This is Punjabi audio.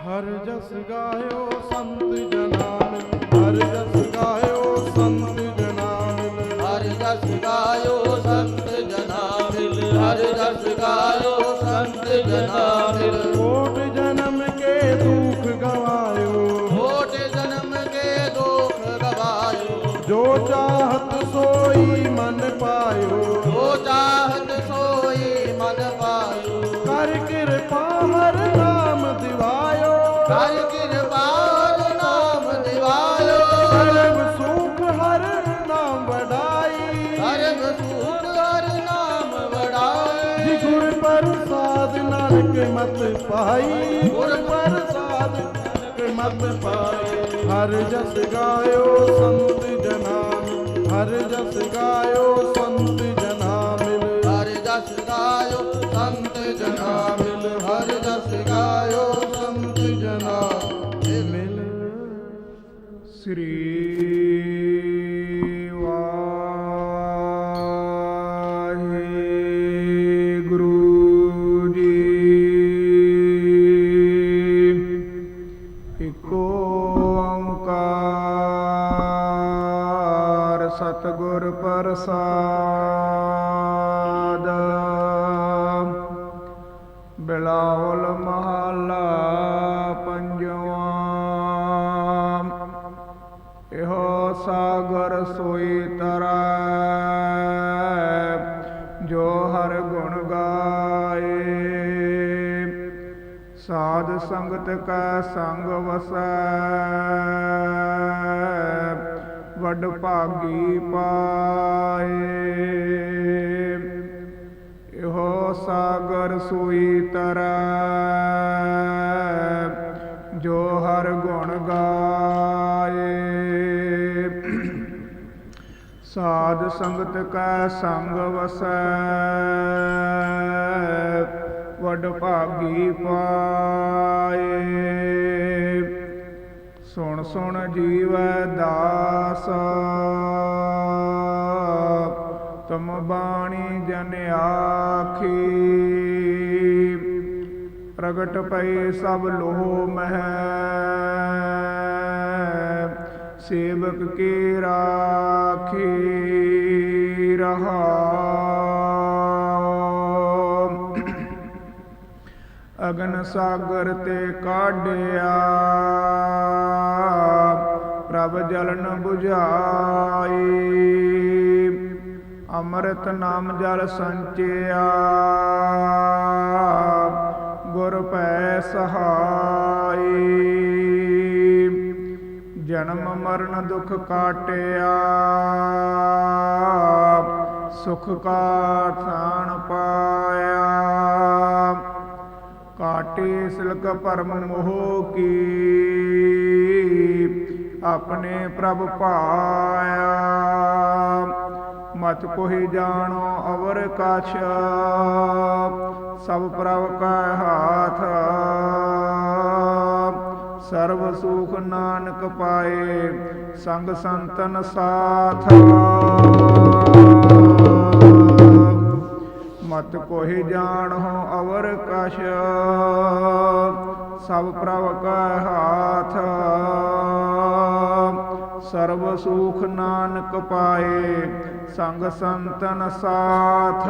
ਹਰ ਜਸ ਗਾਇਓ ਸੰਤ ਜਨਾਂ ਮਿਲ ਹਰ ਜਸ ਗਾਇਓ ਸੰਤ ਜਨਾਂ ਮਿਲ ਹਰ ਜਸ ਗਾਇਓ ਸੰਤ ਜਨਾ ਮਿਲ ਹਰ ਜਸ ਗਾਇਓ ਸੰਤ ਜਨਾ ਮਿਲ ਕੋਟ ਜਨਮ ਕਰ ਕਿਰਪਾਲ ਨਾਮ ਦਿਵਾਇਓ ਸਰਬ ਸੁਖ ਹਰ ਨਾਮ ਵਡਾਈ। ਸਰਬ ਸੁਖ ਹਰ ਨਾਮ ਵਡਾਏ ਜੀ ਗੁਰ ਪ੍ਰਸਾਦ ਨਾਨਕ ਮਤ ਪਾਈ। ਗੁਰ ਪ੍ਰਸਾਦ ਨਾਨਕ ਮਤ ਪਾਈ। ਹਰ ਜਸ ਗਾਇਓ ਸੰਤ ਜਨਾਂ ਹਰ ਜਸ ਗਾਇਓ ਸੰਤ ਜਨਾਂ ਮਿਲ ਹਰ ਜਸ ਗਾਇਓ ਸੰਤ ਜਨਾ ਮਿਲ ਹਰ ਜਸ ਗਾਇਓ ਸ੍ਰੀ ਵਾਹਿਗੁਰੂ ਜੀ। ਇਕੋ ਓੰਕਾਰ ਸਤਿਗੁਰ ਪ੍ਰਸਾਦ। ਬਿਲਾਵਲ ਮਹੱਲਾ ਸੋਈ ਜੋ ਹਰ ਗੁਣ ਗਾਏ। ਸਾਧ ਸੰਗਤ ਕਾ ਸੰਗ ਵਸੈ, ਵੱਡ ਭਾਗੀ ਪਾਏ। ਇਹੋ ਸਾਗਰ ਸੋਈ ਤਰੈ ਸਾਧ ਸੰਗਤ ਕੈ ਸੰਗ ਵਸੈ, ਵੱਡ ਭਾਗੀ ਪਾਏ। ਸੁਣ ਸੁਣ ਜੀਵੈ ਦਾਸ, ਤੁਮ ਬਾਣੀ ਜਨ ਆਖੀ। ਪ੍ਰਗਟ ਪਈ ਸਭ ਲੋਹ ਮਹਿ ਸੇਵਕ ਕੀ ਰਾਖੀ ਰਹਾ। ਅਗਨ ਸਾਗਰ ਤੇ ਕਾਢਿਆ। ਪ੍ਰਭ ਜਲਨ ਨ 부ਝਾਈ ਅੰਮ੍ਰਿਤ ਨਾਮ ਜਲ ਸੰਚਿਆ। ਗੁਰ ਪੈ ਸਹਾਈ। ਜਨਮ ਮਰਨ ਦੁਖ ਕਾਟਿਆ। ਸੁਖ ਕਾ ਥਾਨ ਪਾਇਆ। ਕਾਟੇ ਸਿਲਕ ਪਰਮ ਮੋਹ ਕੀ, ਆਪਣੇ ਪ੍ਰਭ ਪਾਇਆ। ਮਤ ਕੋਹਿ ਜਾਣੋ ਅਵਰ ਕਛ, ਸਭ ਪ੍ਰਭ ਕਾ ਹਾਥ ਸਰਬ ਸੁਖ ਨਾਨਕ ਪਾਏ, ਸੰਗ ਸੰਤਨ ਸਾਥ ਮਤ ਕੋਹਿ ਜਾਣਹੁ ਅਵਰ ਕਸ਼ ਸਭ ਪ੍ਰਭ ਕਾ ਹਾਥ। ਸਰਬ ਸੁਖ ਨਾਨਕ ਪਾਏ, ਸੰਗ ਸੰਤਨ ਸਾਥ